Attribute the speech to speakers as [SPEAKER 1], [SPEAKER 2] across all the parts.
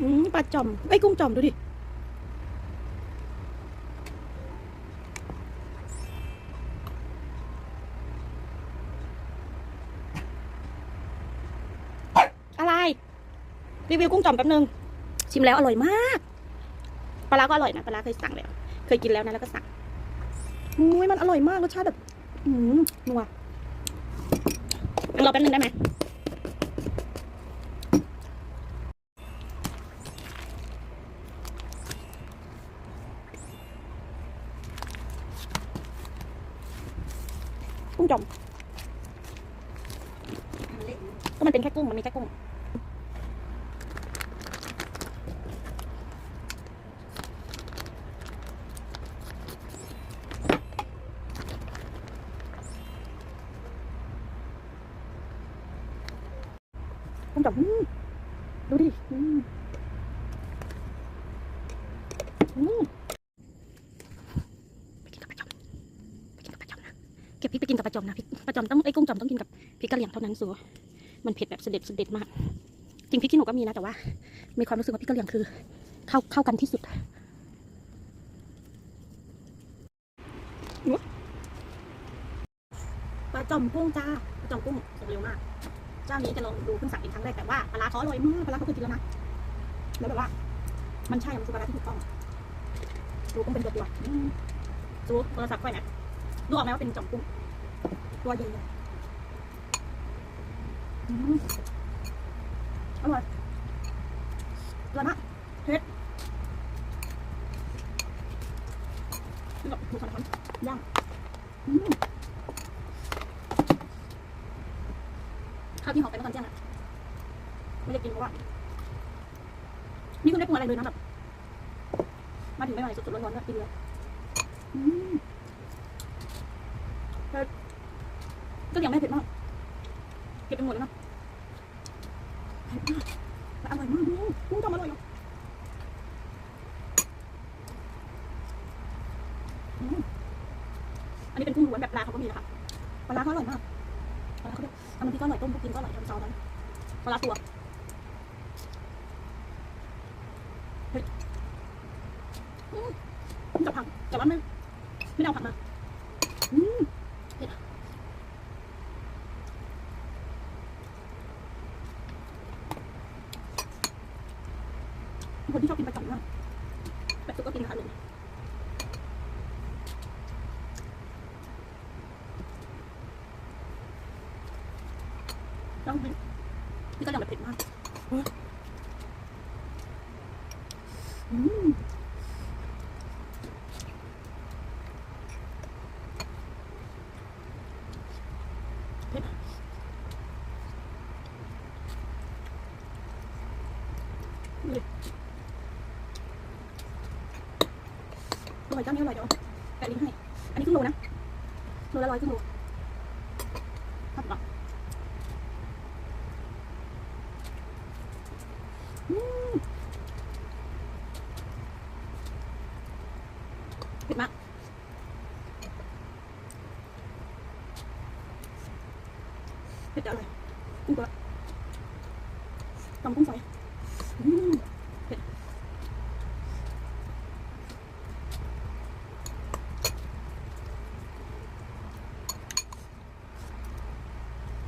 [SPEAKER 1] อืมปลาจอมไอ้กุ้งจอมดูดิอะไรรีวิวกุ้งจอมแป๊บนึง ชิมแล้วอร่อยมากปลาร้าก็อร่อยนะปลาร้าเคยสั่งแล้ว เคยกินแล้วนะแล้วก็สั่งอุ้ยมันอร่อยมากรสชาติแบบ อืมนัวรอแป๊บนึงได้ไหม งจอมก็มันเป็นแค่กุ้ง มันมีแค่กุ้ง กุ้งจอมดูดิ อืมอืม จอมนะพริกปลาจอมต้องไอ้กุ้งจอมต้องกินกับพริกกะเหรี่ยงเท่านั้นสัวมันเผ็ดแบบเสด็จเสด็จมาก จริงพริกขี้หนูก็มีนะแต่ว่า มีความรู้สึกว่าพริกกะเหรี่ยงคือ เข้าเข้ากันที่สุดปลาจอมกุ้งจ้าปลาจอมกุ้งส่งเร็วมาก เจ้านี้จะลองดูเพิ่งสั่งเป็นครั้งแรกแต่ว่าปลาเขาอร่อยมากปลาเขาเคยกินแล้วนะแล้วแบบว่า มันใช่มันคือปลาร้าที่ถูกต้องดูกุ้งเป็นตัวตัวดูโทรศัพท์ค่อยนะดูออกไหมว่าเป็นจอมกุ้ง ตัวใหญ่ๆอืมอร่อยอร่อยมากเผ็ดนี่กับหมูสันคอนย่างอืมข้าวที่หอมไปเมื่อตอนเที่ยงอะไม่ได้กินเพราะว่านี่คุณได้ปรุงอะไรเลยนะแบบมาถึงไม่ไหวสดๆร้อนๆก็กินเลยอืม ก็ยังไม่เผ็ดมากเก็บไปหมดแล้วนะเผ็ดมากแต่อร่อยมากอืมกุ้งทำอร่อยเนาะอันนี้เป็นกุ้งล้วนแบบปลาเขาก็มีนะคะปลาร้าเขาอร่อยมากปลาเขาแบบทำน้ำพริกก็อร่อยต้มก็กินก็อร่อยทำซอสนั้นปลาตัวเผ็ดอืมกับผักแต่ว่าไม่ไม่เอาผักมาอืม คนที่ชอบกินปลาจ่อมมากแบบสุกก็กินนะคะหนึ่งต้องกินพี่ก็ยอมแบบเผ็ดมากอืมเผ็ดเลยอร่อยเจ้านี้อร่อยเดี๋ยวแปะลิงก์ให้ อันนี้ครึ่งโลนะโลละร้อยครึ่งโลครับผมอืมเผ็ดมากเผ็ดแต่อร่อยกุ้งตัวตำกุ้งฝอยอืม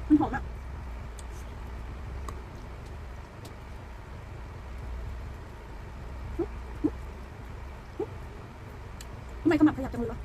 [SPEAKER 1] มันหอมอะทำไมขมับขยับจังเลยวะ